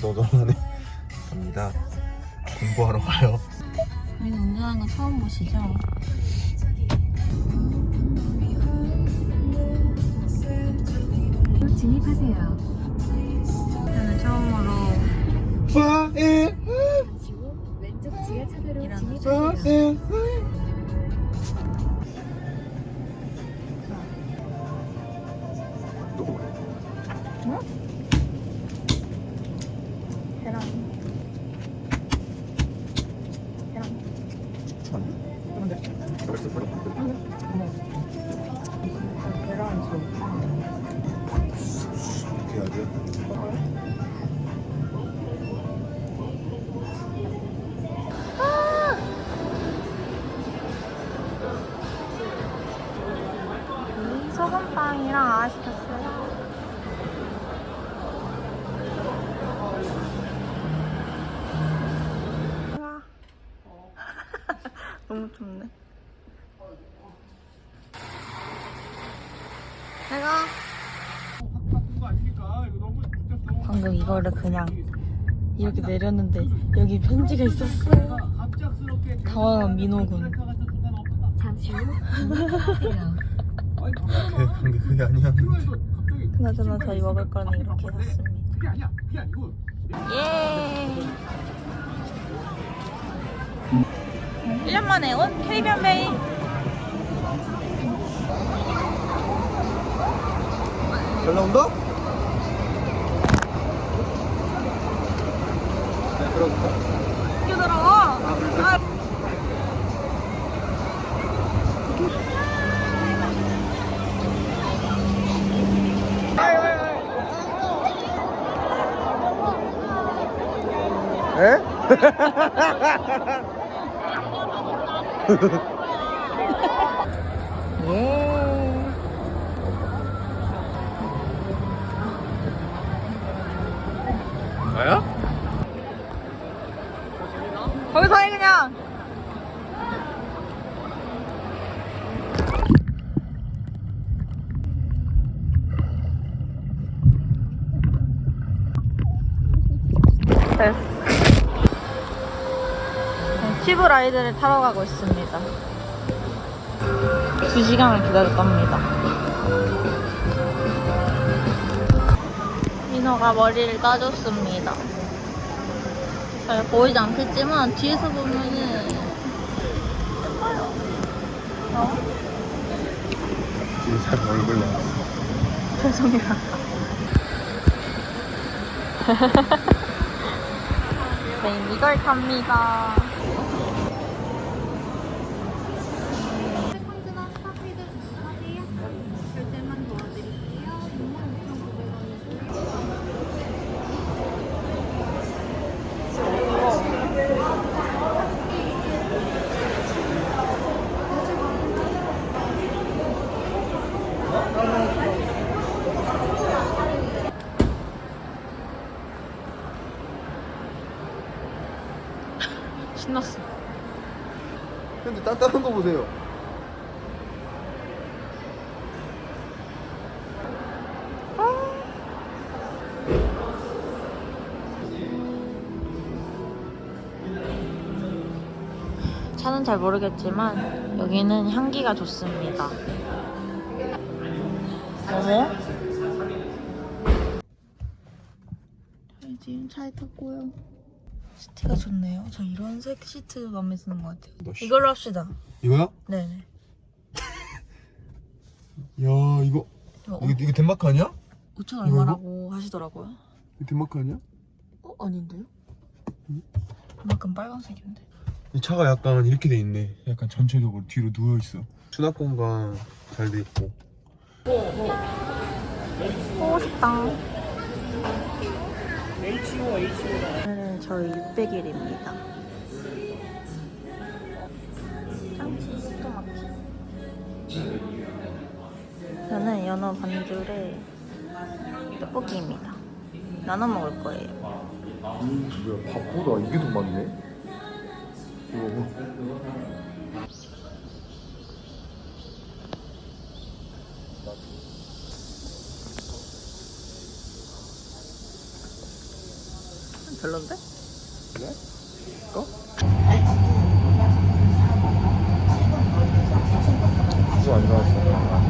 도서관에 갑니다. 공부하러 가요. 우리는 운전하는 거 처음 보시죠? 진입하세요. 저는 처음으로 파에 잠시 후 왼쪽 지하차도로 진입하세요. 파에 계란 계란 계란 좀 해야 돼요. 소금빵이랑 아 시켰어요. 너무 춥네. 내가 방금 이거를 그냥 이렇게 내렸는데 여기 편지가 있었어요. 당황한 민호군. 잠시 후. 그, 근데 그게 아니었는데. 그나저나 저희 먹을 거는 이렇게 샀습니다. 예. 1년 만에 온 캐리비안 베이. 잘 나온다? 네, 그럼 뛰어들어. 에? 예. 나야? 거기서 해 그냥. 됐어. 튜브 라이드를 타러 가고 있습니다. 두 시간을 기다렸답니다. 민호가 머리를 따줬습니다. 잘 보이지 않겠지만 뒤에서 보면은 예뻐요. 어? 잘 얼굴 나왔어. 죄송해요. 네, 이걸 탑니다. 세컨드나 스타필드 주문하세요. 결제만 도와드릴게요. 65,900원이고요. 신났어. 근데 단단한 거 보세요. 차는 잘 모르겠지만 여기는 향기가 좋습니다. 어머? 저희 지금 차에 탔고요. 시트가 좋네요. 저 이런 색 시트 마음에 드는 것 같아요. 너 씨- 이걸로 합시다. 이거야? 네네. 야 이거 이거 이게 이게 덴마크 아니야? 5천 얼마라고 하시더라고요. 이거 덴마크 아니야? 어? 아닌데요? 그만큼 빨간색인데. 이 차가 약간 이렇게 돼 있네. 약간 전체적으로 뒤로 누워 있어. 수납 공간 잘 돼 있고. 보고 싶다. 오늘은 저희 600일입니다. 짱치 토마치. 저는 연어 반줄에 떡볶이입니다. 나눠 먹을 거예요. 뭐야 밥보다 이게 더 많네? 이거 별론데? 그래? 어? 그거 안 좋아했어.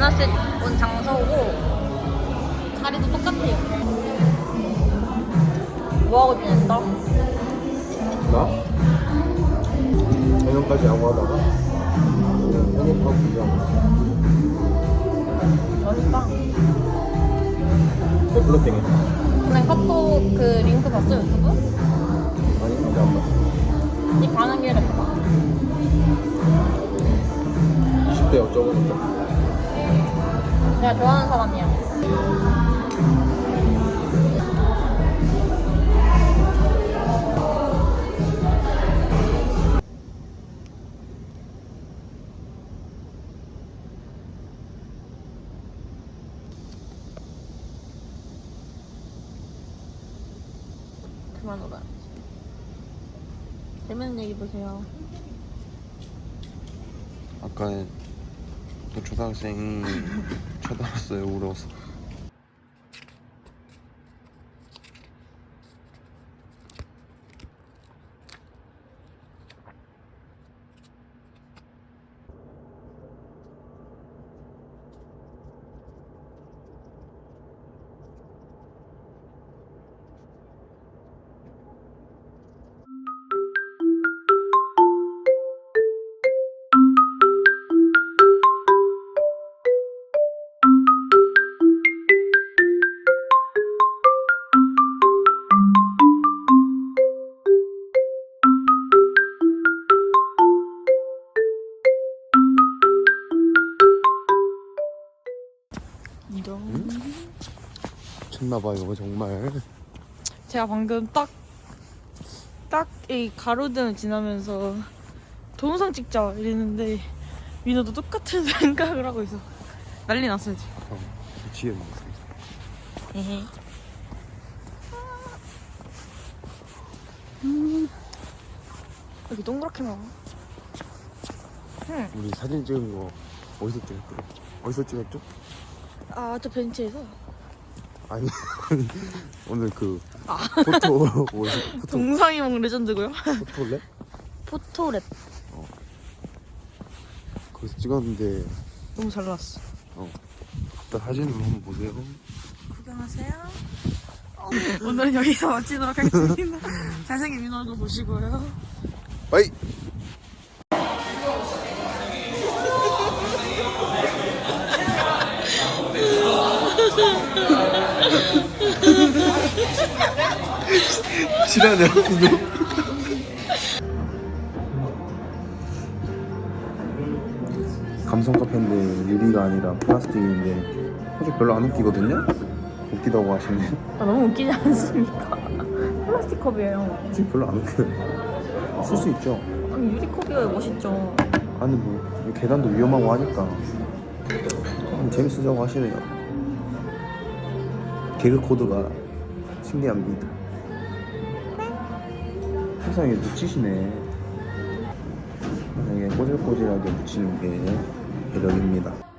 만났을 때온 장소고 자리도 똑같아요. 뭐하고 지냈어? 나? 저녁까지 야구하다가 그냥 편입하고 맛있다. 또 블러팅해. 근데 카톡 그 링크 봤어 유튜브? 아니 아직 안 봤어. 이 반응기를 봐. 20대 여쭤보니까 내가 좋아하는 사람이야. 그만 오라. 재밌는 얘기 보세요. 아까 또 초등학생이 쳐다봤어요 울어서 나봐 이거 정말 제가 방금 딱, 딱 이 가로등 지나면서 동영상 찍자 이랬는데 민호도 똑같은 생각을 하고 있어. 난리 났어요 지금. 어, 미치겠네 에헤. 음. 여기 동그랗게 나와. 응. 우리 사진 찍은 거 어디서 찍었어? 어디서 찍었죠? 아, 저 벤치에서. 아니 오늘 그 포토 어디서 포토 동상이몽 레전드고요. 포토랩? 포토랩. 거기서 찍었는데 너무 잘 나왔어. 일단 사진으로 한번 보세요 구경하세요. 오늘은 여기서 마치도록 하겠습니다. 잘생긴 민호 얼굴 보시고요. 빠이 실화냐 이거? 감성 카페인데 유리가 아니라 플라스틱인데 사실 별로 안 웃기거든요? 웃기다고 하시네 아, 너무 웃기지 않습니까? 플라스틱 컵이에요. 사실 별로 안 웃겨요 쓸 수 있죠 아니, 유리 컵이가 멋있죠. 아니 뭐 계단도 위험하고 하니까 좀 재밌으자고 하시네요 개그 코드가 신기합니다. 이게 묻히시네. 이게 꼬질꼬질하게 묻히는 게 매력입니다